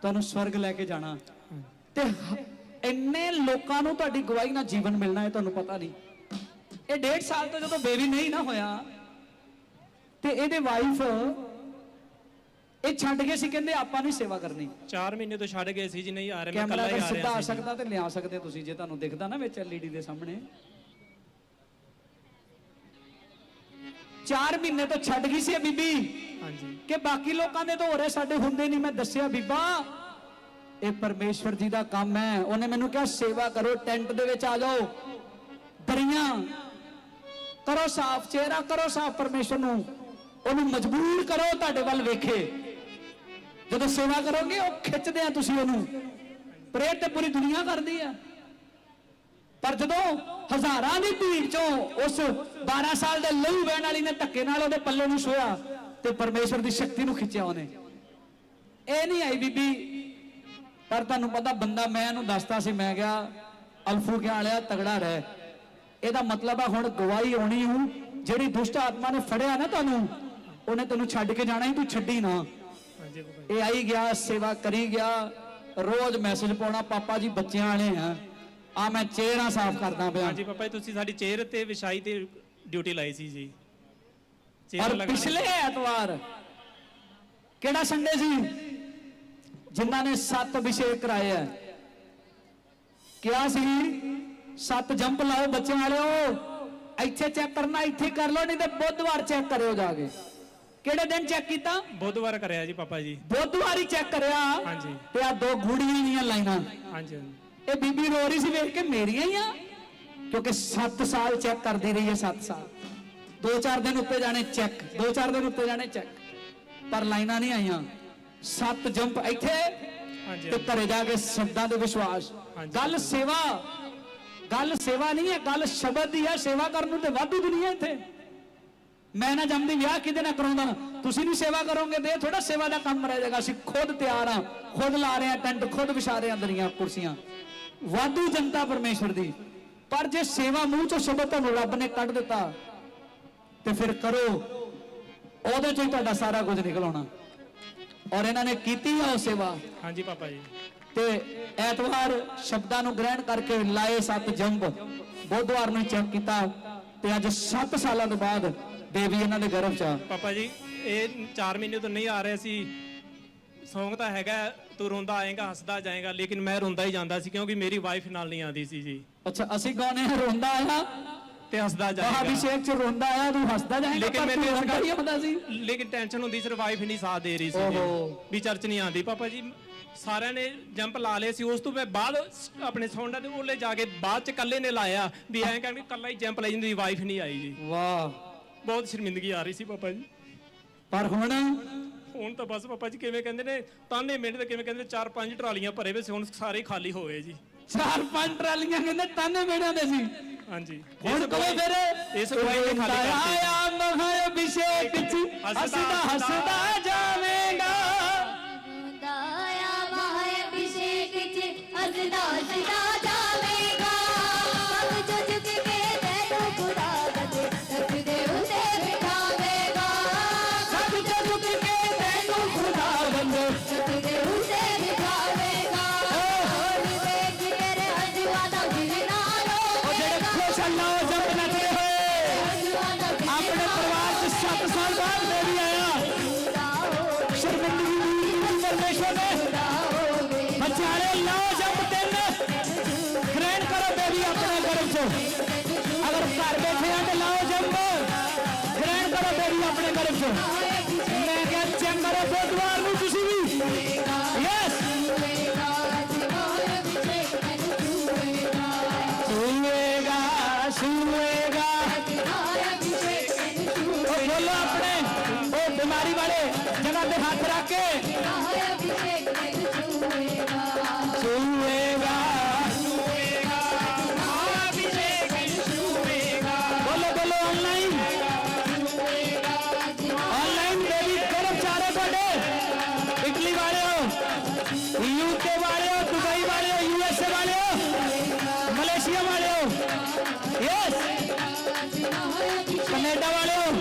ਤੁਹਾਨੂੰ ਸਵਰਗ ਲੈ ਕੇ ਜਾਣਾ। ਤੇ ਇੰਨੇ ਲੋਕਾਂ ਨੂੰ ਤੁਹਾਡੀ ਗਵਾਹੀ ਨਾਲ ਜੀਵਨ ਮਿਲਣਾ ਹੈ ਤੁਹਾਨੂੰ ਪਤਾ ਨਹੀਂ। ਇਹ ਡੇਢ ਸਾਲ ਤੋਂ ਜਦੋਂ ਬੇਬੀ ਨਹੀਂ ਨਾ ਹੋਇਆ ਤੇ ਇਹਦੇ ਵਾਈਫ ਇਹ ਛੱਡ ਗਏ ਸੀ ਕਹਿੰਦੇ ਆਪਾਂ ਨਹੀਂ ਸੇਵਾ ਕਰਨੀ। 4 ਮਹੀਨੇ ਤੋਂ ਛੱਡ ਗਏ ਸੀ ਜੀ ਨਹੀਂ ਆ ਰਹੇ ਮੈਂ ਇਕੱਲਾ ਹੀ ਆ ਸਿੱਧਾ ਆ ਰਿਹਾ ਸੀ। ਸਕਦਾ ਤੇ ਲਿਆ ਸਕਦੇ ਤੁਸੀਂ ਜੇ ਤੁਹਾਨੂੰ ਦਿਖਦਾ ਨਾ ਵਿੱਚ ਐਲਈਡੀ ਦੇ ਸਾਹਮਣੇ। 4 ਮਹੀਨੇ ਤੋਂ ਛੱਡ ਗਈ ਸੀ ਇਹ ਬੀਬੀ। ਹਾਂਜੀ। ਕਿ ਬਾਕੀ ਲੋਕਾਂ ਦੇ ਤਾਂ ਹੋ ਰਹੇ ਸਾਡੇ ਹੁੰਦੇ ਨਹੀਂ ਮੈਂ ਦੱਸਿਆ ਬੀਬਾ। ਇਹ ਪਰਮੇਸ਼ਵਰ ਜੀ ਦਾ ਕੰਮ ਹੈ। ਉਹਨੇ ਮੈਨੂੰ ਕਿਹਾ ਸੇਵਾ ਕਰੋ ਟੈਂਟ ਦੇ ਵਿੱਚ ਆ ਜਾਓ। ਦਰੀਆਂ। ਕਰੋ ਸਾਫ਼ ਚਿਹਰਾ ਕਰੋ ਸਾਫ਼ ਪਰਮੇਸ਼ਵਰ ਨੂੰ। ਉਹਨੂੰ ਮਜਬੂਰ ਕਰੋ ਤੁਹਾਡੇ ਵੱਲ ਵੇਖੇ। ਜਦੋਂ ਸੇਵਾ ਕਰੋਗੇ ਉਹ ਖਿੱਚਦੇ ਆ ਤੁਸੀਂ ਉਹਨੂੰ। ਪ੍ਰੇਰ ਤੇ ਪੂਰੀ ਦੁਨੀਆ ਕਰਦੀ ਆ। ਪਰ ਜਦੋਂ ਹਜ਼ਾਰਾਂ ਦੀ ਭੀੜ ਚੋਂ ਉਸ 12 ਸਾਲ ਦੇ ਲਹੂ ਵਹਿਣ ਵਾਲੀ ਨੇ ਧੱਕੇ ਨਾਲ ਉਹਦੇ ਪੱਲੇ ਨੂੰ ਛੋਇਆ ਤੇ ਪਰਮੇਸ਼ਵਰ ਦੀ ਸ਼ਕਤੀ ਨੂੰ ਖਿੱਚਿਆ ਉਹਨੇ। ਇਹ ਨਹੀਂ ਆਈ ਬੀਬੀ ਪਰ ਤੁਹਾਨੂੰ ਪਤਾ ਬੰਦਾ ਮੈਂ ਇਹਨੂੰ ਦੱਸਦਾ ਸੀ ਮੈਂ ਕਿਹਾ ਅਲਫੂ ਕਿਆ ਵਾਲਿਆ ਤਗੜਾ ਰਹਿ। ਇਹਦਾ ਮਤਲਬ ਆ ਹੁਣ ਗਵਾਹੀ ਆਉਣੀ ਹੂੰ ਜਿਹੜੀ ਦੁਸ਼ਟ ਆਤਮਾ ਨੇ ਫੜਿਆ ਨਾ ਤੁਹਾਨੂੰ ਉਹਨੇ ਤੈਨੂੰ ਛੱਡ ਕੇ ਜਾਣਾ ਹੀ ਤੂੰ ਛੱਡੀ ਨਾ। ਇਹ ਆਈ ਗਿਆ ਸੇਵਾ ਕਰੀ ਗਿਆ ਰੋਜ਼ ਮੈਸੇਜ ਪਾਉਣਾ ਪਾਪਾ ਜੀ ਬੱਚਿਆਂ ਵਾਲੇ ਆ। ਆ ਮੈਂ ਚਿਹਰਾ ਸਾਫ਼ ਕਰਦਾ ਪਿਆ। ਹਾਂਜੀ ਪਾਪਾ ਜੀ ਤੁਸੀਂ ਸਾਡੀ ਚੇਅਰ ਤੇ ਵਿਛਾਈ ਤੇ ਡਿਊਟੀ ਲਾਈ ਸੀ ਜੀ। ਚੇਅਰ ਔਰ ਲਗਾਉਣੀ- ਪਿਛਲੇ ਐਤਵਾਰ ਕਿਹੜਾ ਸੰਡੇ ਸੀ? ਜਿਨ੍ਹਾਂ ਨੇ ਸੱਤ ਅਭਿਸ਼ੇਕ ਕਰਾਏ ਆ। ਕਿਹਾ ਸੀ ਸੱਤ ਜੰਪ ਲਾਓ ਬੱਚਿਆਂ ਵਾਲਿਓ ਇੱਥੇ ਚੈੱਕ ਕਰਨਾ ਇੱਥੇ ਕਰ ਲਓ ਨਹੀਂ ਤੇ ਬੁੱਧਵਾਰ ਚੈੱਕ ਕਰਿਓ ਜਾ ਕੇ। ਕਿਹੜੇ ਦਿਨ ਚੈੱਕ ਕੀਤਾ? ਬੁੱਧਵਾਰ ਕਰਿਆ ਜੀ ਪਾਪਾ ਜੀ। ਬੁੱਧਵਾਰ ਹੀ ਚੈੱਕ ਕਰਿਆ। ਹਾਂਜੀ। ਤੇ ਆ ਦੋ ਗੂੜੀਆਂ ਦੀਆਂ ਲਾਈਨਾਂ। ਹਾਂਜੀ ਹਾਂਜੀ। ਇਹ ਬੀਬੀ ਰੋ ਰਹੀ ਸੀ ਵੇਖ ਕੇ ਮੇਰੀਆਂ ਹੀ ਆ। ਕਿਉਂਕਿ 7 ਸਾਲ ਚੈੱਕ ਕਰਦੀ ਰਹੀ ਹੈ 7 ਸਾਲ। 2-4 ਦਿਨ ਉੱਤੇ ਜਾਣੇ ਚੈੱਕ 2-4 ਦਿਨ ਉੱਤੇ ਜਾਣੇ ਚੈੱਕ ਪਰ ਲਾਈਨਾਂ ਨਹੀਂ ਆਈਆਂ। 7 ਜੰਪ ਇੱਥੇ ਤੇ ਘਰੇ ਜਾ ਕੇ ਸ਼ਬਦਾਂ ਦੇ ਵਿਸ਼ਵਾਸ। ਗੱਲ ਸੇਵਾ। ਗੱਲ ਸੇਵਾ ਨਹੀਂ ਹੈ ਗੱਲ ਸ਼ਬਦ ਦੀ ਹੈ ਸੇਵਾ ਕਰਨ ਨੂੰ ਤੇ ਵਾਧੂ ਦੁਨੀਆ ਇੱਥੇ। ਮੈਂ ਨਾ ਜੰਮਦੀ ਵਿਆਹ ਕਿਹਦੇ ਨਾਲ ਕਰਾਉਂਦਾ? ਤੁਸੀਂ ਨਹੀਂ ਸੇਵਾ ਕਰੋਗੇ ਤੇ ਥੋੜਾ ਸੇਵਾ ਦਾ ਕੰਮ ਰਹਿ ਜਾਏਗਾ। ਅਸੀਂ ਖੁਦ ਤਿਆਰ ਆ ਖੁਦ ਲਾ ਰਹੇ ਆ ਟੈਂਟ ਖੁਦ ਵਿਛਾ ਰਹੇ ਆ ਦਰੀਆਂ ਕੁਰਸੀਆਂ। ਵਾਧੂ ਜਨਤਾ ਪਰਮੇਸ਼ਵਰ ਦੀ। ਪਰ ਜੇ ਸੇਵਾ ਮੂੰਹ ਚੋਂ ਸ਼ਬਦ ਤੁਹਾਨੂੰ ਰੱਬ ਨੇ ਕੱਢ ਦਿੱਤਾ ਤੇ ਫਿਰ ਕਰੋ। ਉਹਦੇ ਚੋਂ ਹੀ ਤੁਹਾਡਾ ਸਾਰਾ ਕੁਝ ਨਿਕਲ ਆਉਣਾ। ਔਰ ਇਹਨਾਂ ਨੇ ਕੀਤੀ ਆ ਉਹ ਸੇਵਾ। ਹਾਂਜੀ ਪਾਪਾ ਜੀ। ਤੇ ਐਤਵਾਰ ਸ਼ਬਦਾਂ ਨੂੰ ਗ੍ਰਹਿਣ ਕਰਕੇ ਲਾਏ ਸੱਤ ਜੰਬ। ਬੁੱਧਵਾਰ ਨੂੰ ਚੈੱਕ ਕੀਤਾ ਤੇ ਅੱਜ 7 ਸਾਲਾਂ ਤੋਂ ਬਾਅਦ ਬੇਬੀ ਇਹਨਾਂ ਦੇ ਗਰਭ ਚ ਪਾਪਾ ਜੀ ਇਹ 4 ਮਹੀਨੇ ਤੋਂ ਨਹੀਂ ਆ ਰਿਹਾ ਸੀ। ਸੌਂਗ ਤਾਂ ਹੈਗਾ ਤੂੰ ਰੋਂਦਾ ਆਏਗਾ ਹੱਸਦਾ ਜਾਏਗਾ ਲੇਕਿਨ ਮੈਂ ਰੋਂਦਾ ਹੀ ਜਾਂਦਾ ਸੀ ਕਿਉਂਕਿ ਮੇਰੀ ਵਾਈਫ ਨਾਲ ਨਹੀਂ ਆਉਂਦੀ ਸੀ ਜੀ। ਅੱਛਾ ਅਸੀਂ ਗਾਉਣੇ ਆ? ਰੋਂਦਾ ਆਇਆ? ਤੇ ਹੱਸਦਾ ਜਾਏਗਾ। ਮਹਾਭਿਸ਼ੇਕ ਚ ਰੋਂਦਾ ਆਇਆ ਤੂੰ ਹੱਸਦਾ ਜਾਏਗਾ ਲੇਕਿਨ ਪਰ ਮੈਨੂੰ ਤੂੰ ਇਸ ਰੋਂਦਾ ਹੀ ਹੁੰਦਾ ਸੀ। ਲੇਕਿਨ ਟੈਨਸ਼ਨ ਹੁੰਦੀ ਸਿਰ ਵਾਈਫ ਨਹੀਂ ਸਾਥ ਦੇ ਰਹੀ ਸੀ ਜੀ। ਓਹੋ। ਵੀ ਚਰਚ ਨਹੀਂ ਆਉਂਦੀ। ਪਾਪਾ ਜੀ ਸਾਰਿਆਂ ਨੇ ਜੰਪ ਲਾ ਲਏ ਸੀ ਉਸ ਤੋਂ ਮੈਂ ਬਾਅਦ ਸ- ਆਪਣੇ ਸੌਂਡਾ ਦੇ ਉਹਲੇ ਜਾ ਕੇ ਬਾਅਦ ਚ ਇਕੱਲੇ ਨੇ ਲਾਇਆ ਵੀ ਐਂ ਕਹਿੰਦੇ ਇਕੱਲਾ ਹੀ ਜੰਪ ਲਈ ਜਾਂਦੀ ਵਾਈਫ ਨਹੀਂ ਆਈ ਜੀ। ਵਾਹ। ਬਹੁਤ ਸ਼ਰਮਿੰਦਗੀ ਆ ਰਹੀ ਸੀ ਪਾਪਾ ਜੀ। ਪਰ ਹੁਣ ਹੁਣ ਤਾਂ ਬਸ ਪਾਪਾ ਜੀ ਕਿਵੇਂ ਕਹਿੰਦੇ ਨੇ ਤਾਨੇ ਮਿੰਟ ਤੇ ਕਿਵੇਂ ਕਹਿੰਦੇ ਨੇ ਚਾਰ ਪੰਜ ਟਰਾਲੀਆਂ ਭਰੇ ਵੇ ਸੀ ਹੁਣ ਸਾਰੇ ਖਾਲੀ ਹੋ ਗਏ ਜੀ। ਚਾਰ ਪੰਜ ਟਰਾਲੀਆਂ ਕਹਿੰਦੇ ਤਾਨੇ ਮੇੜਿਆਂ ਦੇ ਸੀ। ਹਾਂਜੀ। ਹੁਣ ਕਹੋ ਫਿਰ ਇਸ ਨੇ ਖਾਲੀ ਆਇਆ ਮਹਾ ਅਭਿਸ਼ੇਕ ਚ ਹੱਸਦਾ- ਹੱਸਦਾ 7 ਸਾਲ ਬਾਅਦ ਬੇਬੀ ਆਇਆ। ਸ਼ਰਮਿੰਦਗੀ ਦੂਰ ਕੀਤੀ ਪਰਮੇਸ਼ਵਰ ਨੇ ਬੱਚਾਰੇ ਲਾਓ ਜੰਪ ਤਿੰਨ ਗ੍ਰਹਿਣ ਕਰੋ ਬੇਬੀ ਆਪਣੇ ਗਰਭ ਚੋਂ ਅਗਰ ਘਰ ਬੈਠੇ ਆ ਤੇ ਲਾਓ ਜੰਪ ਗ੍ਰਹਿਣ ਕਰੋ ਬੇਬੀ ਆਪਣੇ ਗਰਭ ਚੋਂ કનેડા વાળો.